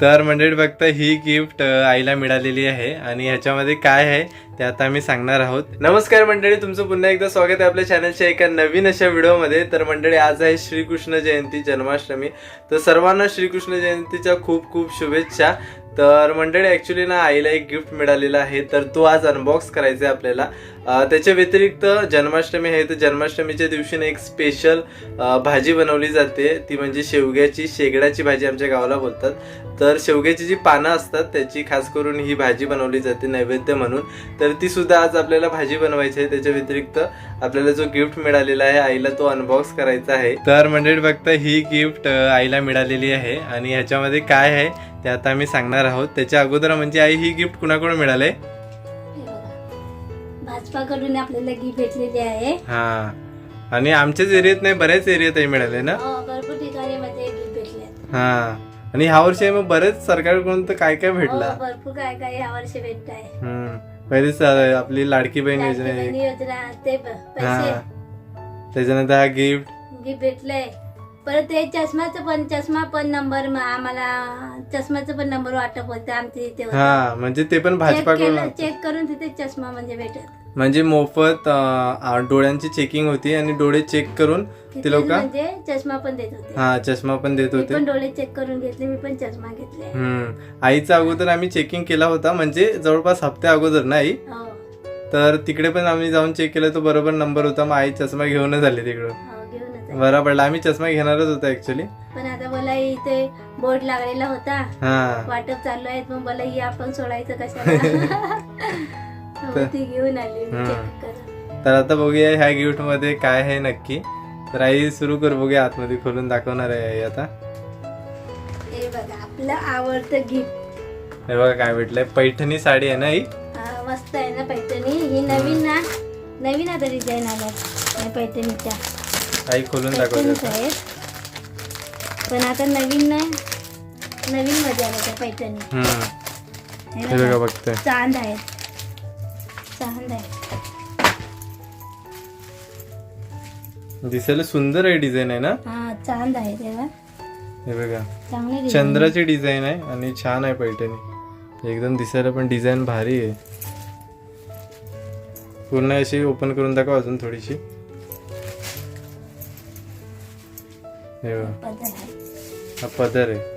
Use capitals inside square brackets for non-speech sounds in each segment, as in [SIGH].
तर मंडळी फक्त ही गिफ्ट आईला मिळालेली आहे आणि ह्याच्यामध्ये काय आहे ते आता आम्ही सांगणार आहोत. नमस्कार मंडळी तुमचं पुन्हा एकदा स्वागत आहे आपल्या चॅनलच्या एका नवीन अशा व्हिडिओमध्ये. तर मंडळी आज आहे श्रीकृष्ण जयंती जन्माष्टमी. तर सर्वांना श्रीकृष्ण जयंतीच्या खूप खूप शुभेच्छा. तर मंडळी ॲक्च्युली ना आईला एक गिफ्ट मिळालेलं आहे तर तो आज अनबॉक्स करायचा आहे आपल्याला त्याच्या व्यतिरिक्त जन्माष्टमी आहे तर जन्माष्टमीच्या दिवशी ना एक स्पेशल भाजी बनवली जाते. ती म्हणजे शेवग्याची शेगडाची भाजी आमच्या गावाला बोलतात. तर शेवग्याची जी पानं असतात त्याची खास करून ही भाजी बनवली जाते नैवेद्य म्हणून. तर ती सुद्धा आज आपल्याला भाजी बनवायची आहे. त्याच्या व्यतिरिक्त आपल्याला जो गिफ्ट मिळालेला आहे आईला तो अनबॉक्स करायचा आहे. तर मंडळी फक्त ही गिफ्ट आईला मिळालेली आहे. आणि ह्याच्यामध्ये काय आहे ते आता आम्ही सांगणार आहोत. त्याच्या अगोदर म्हणजे आई ही गिफ्ट कुणाकडून मिळाले? हे. भाजपाकडून आपल्याला गिफ्ट भेटलेली आहे. हा. आणि आमच्याच एरियात नाही बऱ्याच एरियात मिळाले ना? अं, भरपूर ठिकाणी मध्ये गिफ्ट भेटले हा. आणि ह्या वर्षी मग बरेच सरकारकडून तर काय काय भेटला? भरपूर काय काय या वर्षी भेटत आहे. आपली लाडकी बहीण योजना. योजना ते हा. त्याच्यानंतर हा गिफ्ट गिफ्ट भेटले. परत ते चष्माचं पण चष्मा पण नंबर आम्हाला चष्माचं पण नंबर वाटप होतं आमच्या इथे होतं. हा म्हणजे ते पण चेक भाजपाकडून केलं चेक करून तिथे चष्मा म्हणजे भेटत. म्हणजे मोफत अं, आ- डोळ्यांची चेकिंग होती आणि डोळे चेक करून ते लोक म्हणजे चष्मा पण देत होते. हा चष्मा पण देत मी होते. पण डोळे चेक करून घेतले मी पण चष्मा घेतले. हम्म. आईचा अगोदर आम्ही चेकिंग केला होता म्हणजे जवळपास हप्त्या अगोदर नाही? हो. तर तिकडे पण आम्ही जाऊन चेक केलं तो बरोबर नंबर होता मग आई चष्मा घेऊनच आली तिकडून हो. बरा पडला. आम्ही चष्मा घेणारच होता ऍक्च्युली पण आता मला इथे बोर्ड लागलेला होता. हा. वाटप चालू आहे मग मला ही आपण सोडायचं कशाला? मग [LAUGHS] ती घेऊन आली मी हम्म. check करून. तर आता बघूया ह्या गिफ्टमध्ये काय आहे नक्की. तर आई सुरू कर बघूया आतमध्ये खोलून दाखवणार आहे आई आता. हे बघा आपलं आवडतं गिफ्ट हे बघा काय भेटलंय. पैठणी साडी आहे ना आई मस्त आहे ना पैठणी. ही नवीन ना नवीन आता डिझाईन आल्यात या पैठणीच्या. आई खोलून पैठणीच दाखवते आहेत पण आता नवीन ना नवीन मध्ये आल्या त्या पैठणी. हम्म. हे हे बघा बघा, बघतोय चांद आहेत चांद आहे. दिसायला सुंदर आहे डिझाईन आहे ना? हा चांद आहे तेव्हा हे बघा. चांगले design आहे. चंद्राची डिझाईन आहे आणि छान आहे पैठणी. एकदम दिसायला पण डिझाईन भारी आहे. पूर्ण अशी ओपन करून दाखव अजून थोडीशी. हे पदर आहे. हा पदर आहे.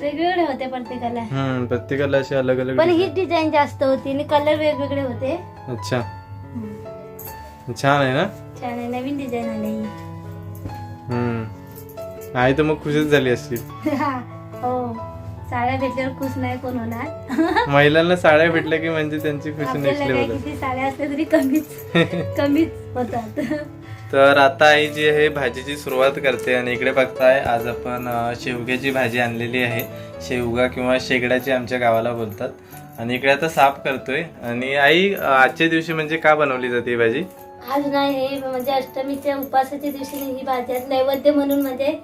वेगवेगळे होते प्रत्येकाला हम्म प्रत्येकाला अशी अलग अलग पण ही डिझाईन. जास्त होती आणि कलर वेगवेगळे होते. अच्छा. छान आहे ना? छान आहे नवीन डिझाईन आले ही. हम्म. आई तर मग खुशच झाली असतील हो. साड्या भेटल्यावर खुश नाही कोण होणार. महिलांना साड्या भेटल्या की म्हणजे त्यांची खुशी नेक्स्ट लेवल किती साड्या असल्या तरी कमीच. [LAUGHS] कमीच होतात. तर आता आई जी आहे भाजीची सुरुवात करते आणि इकडे बघताय आज आपण शेवग्याची भाजी आणलेली आहे. शेवगा किंवा शेगड्याची आमच्या गावाला बोलतात. आणि इकडे आता साफ करतोय. आणि आई आजच्या दिवशी म्हणजे का बनवली जाते ही भाजी? आज नाही हे म्हणजे अष्टमीच्या उपासाच्या दिवशी ही भाजी. नैवेद्य म्हणून म्हणजे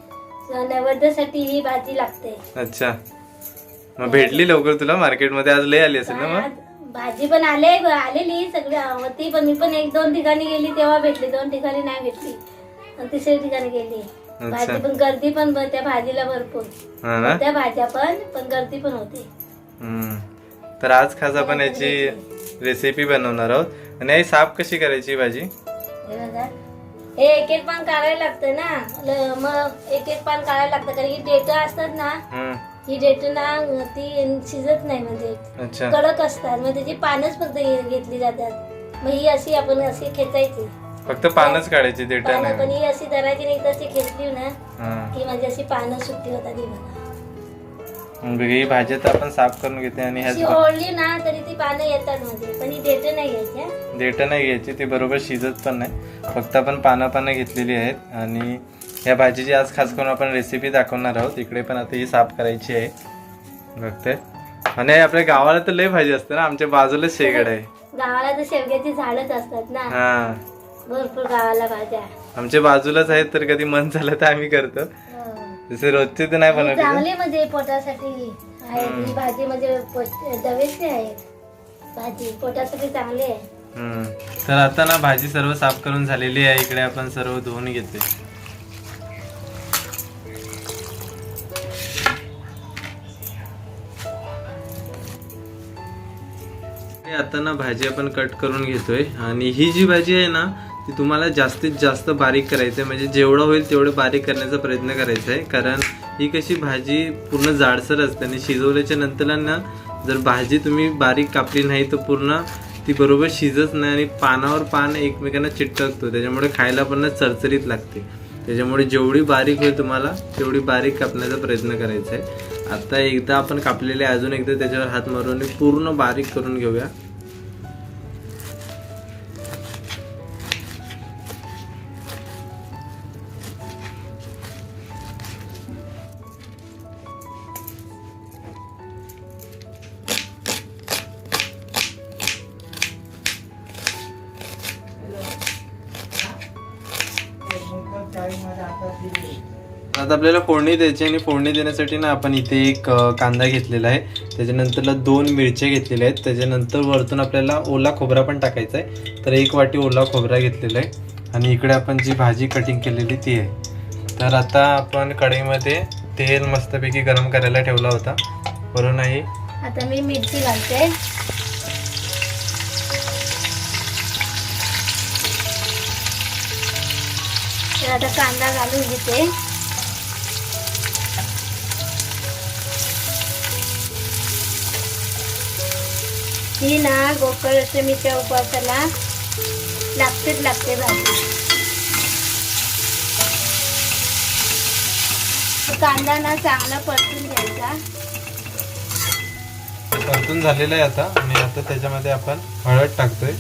नैवेद्यासाठी ही भाजी लागते. अच्छा. मग भेटली लवकर तुला मार्केटमध्ये? आज लय आली असेल ना मग? भाजी पण आले आलेली सगळी. होती पण मी पण एक दोन ठिकाणी गेली तेव्हा भेटली. दोन ठिकाणी नाही भेटली. आणि तिसऱ्या ठिकाणी गेली. भाजी पण गर्दी पण ब- त्या भाजीला भरपूर. हा ना? त्या भाज्या पण पण गर्दी पण होती. हम्म. तर आज खास आपण याची रेसिपी बनवणार आहोत. आणि आई साफ कशी करायची भाजी? हे बघा. हे एक एक पान काढायला लागतं ना. ल- मग एक एक पान काढायला लागतं. कारण की डेट असतात ना. हम्म. ही डेट ना ती शिजत नाही म्हणजे. अच्छा. कडक असतात. मग त्याची पानच फक्त घेतली जातात. मग ही अशी आपण अशी खेचायची. फक्त पानच काढायची देठा पानं पण नाही ही अशी धरायची नाही तशी खेचली ना हा. की म्हणजे अशी पानं सुट्टी होतात ही बघा. मग ही भाजी आता आपण साफ करून घेते आणि अशी ओढली ना तरी ती पानं येतात म्हणजे. पण ही डेट नाही घ्यायची हा. देठ नाही घ्यायची ती बरोबर शिजत पण नाही. फक्त आपण पानं पानं घेतलेली आहेत आणि या भाजीची आज खास करून आपण रेसिपी दाखवणार आहोत. इकडे पण आता ही साफ करायची आहे. बघते. आणि आपल्या गावाला तर लय भाजी असते ना. आमच्या बाजूलाच शेगड आहे. गावाला तर शेवग्याची झाडच असतात ना. हा. भरपूर गावाला भाज्या आमच्या बाजूलाच आहेत तर कधी मन झालं तर आम्ही करतो. जसे रोजचे तर नाही बनवते चांगली म्हणजे पोटासाठी आहे. ही भाजी म्हणजे दवेची आहे. भाजी पोटासाठी चांगली आहे. तर आता ना भाजी सर्व साफ करून झालेली आहे. इकडे आपण सर्व धुवून घेते आता ना भाजी आपण कट करून घेतोय. आणि ही जी भाजी आहे ना ती तुम्हाला जास्तीत जास्त बारीक करायचं आहे म्हणजे जेवढं होईल तेवढं बारीक करण्याचा प्रयत्न करायचा आहे कारण ही कशी भाजी पूर्ण जाडसर असते आणि शिजवल्याच्या नंतर ना जर भाजी तुम्ही बारीक कापली नाही तर पूर्ण ती बरोबर शिजत नाही आणि पानावर पान एकमेकांना चिटकतो. त्याच्यामुळे खायला पण ना चरचरीत लागते. त्याच्यामुळे जेवढी बारीक होईल तुम्हाला तेवढी बारीक कापण्याचा प्रयत्न करायचा आहे आता एकदा आपण कापलेले अजून एकदा त्याच्यावर हात मारून पूर्ण बारीक करून घेऊया. आता आपल्याला फोडणी द्यायची आणि फोडणी देण्यासाठी ना आपण इथे एक कांदा घेतलेला आहे. त्याच्यानंतरला दोन मिरच्या घेतलेल्या आहेत. त्याच्यानंतर वरतून आपल्याला ओला खोबरा पण टाकायचा आहे. तर एक वाटी ओला खोबरा घेतलेला आहे. आणि इकडे आपण जी भाजी कटिंग केलेली ती आहे. तर आता आपण कढईमध्ये तेल मस्तपैकी गरम करायला ठेवला होता. बरोबर नाही आता मी मिरची घालते. आता कांदा घालून घेते. ही ना गोकळ अष्टमीच्या उपवासाला लागतेच लागते भाजी. कांदा ना चांगला परतून घ्यायचा. परतून झालेलं आहे आता. आणि आता त्याच्यामध्ये आपण हळद टाकतोय.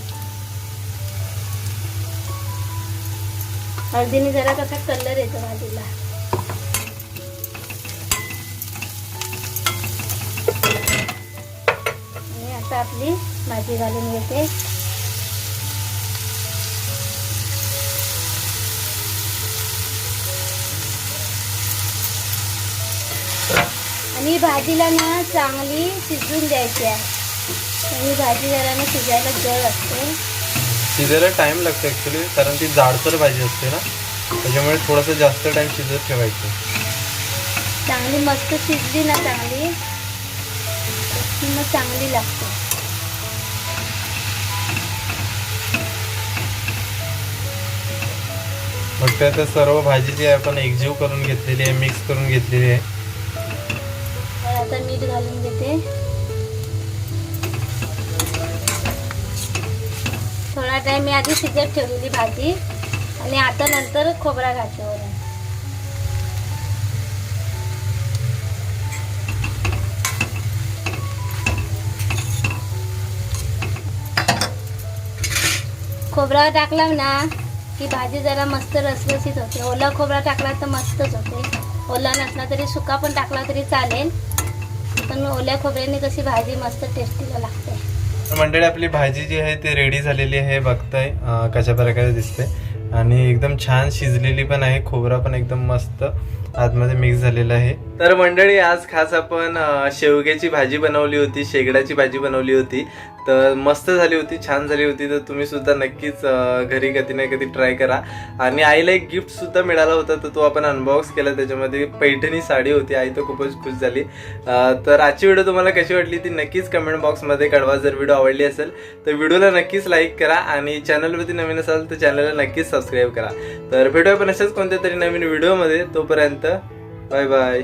हळदीने जरा कसा कलर येतो भाजीला आणि आता आपली भाजी घालून घेते. आणि भाजीला ना चांगली शिजवून द्यायची आहे. आणि भाजी जरा ना शिजायला जळ असते. शिजायला टाइम लागतो ॲक्च्युली कारण ती जाडसर भाजी असते ना. त्याच्यामुळे थोडंसं जास्त टाइम शिजत ठेवायचं. चांगली मस्त शिजली ना चांगली. मग चांगली लागते. फक्त आता सर्व भाजी जी आपण एकजीव करून घेतलेली आहे मिक्स करून घेतलेली आहे. आता मीठ घालून घेते. थोडा टाइम मी आधी शिजत ठेवलेली भाजी आणि आता नंतर खोबरा घालते वरून खोबरा टाकला ना की भाजी जरा मस्त रसरसीत होते. ओला खोबरा टाकला तर मस्तच होते. ओला नसला तरी सुका पण टाकला तरी चालेल. पण ओल्या खोबऱ्याने कशी भाजी मस्त टेस्टीला लागते. मंडळी आपली भाजी जी आहे ती रेडी झालेली आहे. बघताय कशा प्रकारे दिसते. आणि एकदम छान शिजलेली पण आहे. खोबरा पण एकदम मस्त आतमध्ये मिक्स झालेला आहे. तर मंडळी आज खास आपण शेवग्याची भाजी बनवली होती शेगडाची भाजी बनवली होती. तर मस्त झाली होती छान झाली होती. तर तुम्ही सुद्धा नक्कीच घरी कधी ना कधी ट्राय करा. आणि आईला एक गिफ्ट सुद्धा मिळाला होता. तर तो आपण अनबॉक्स केला. त्याच्यामध्ये पैठणी साडी होती. आई तर खूपच खुश झाली. तर आजची व्हिडिओ तुम्हाला कशी वाटली ती नक्कीच कमेंट बॉक्समध्ये कळवा. जर व्हिडिओ आवडली असेल तर व्हिडिओला नक्कीच लाईक करा. आणि चॅनलवरती नवीन असाल तर चॅनलला नक्कीच सबस्क्राईब करा. तर भेटूया पण अशाच कोणत्या तरी नवीन व्हिडिओमध्ये तोपर्यंत बाय बाय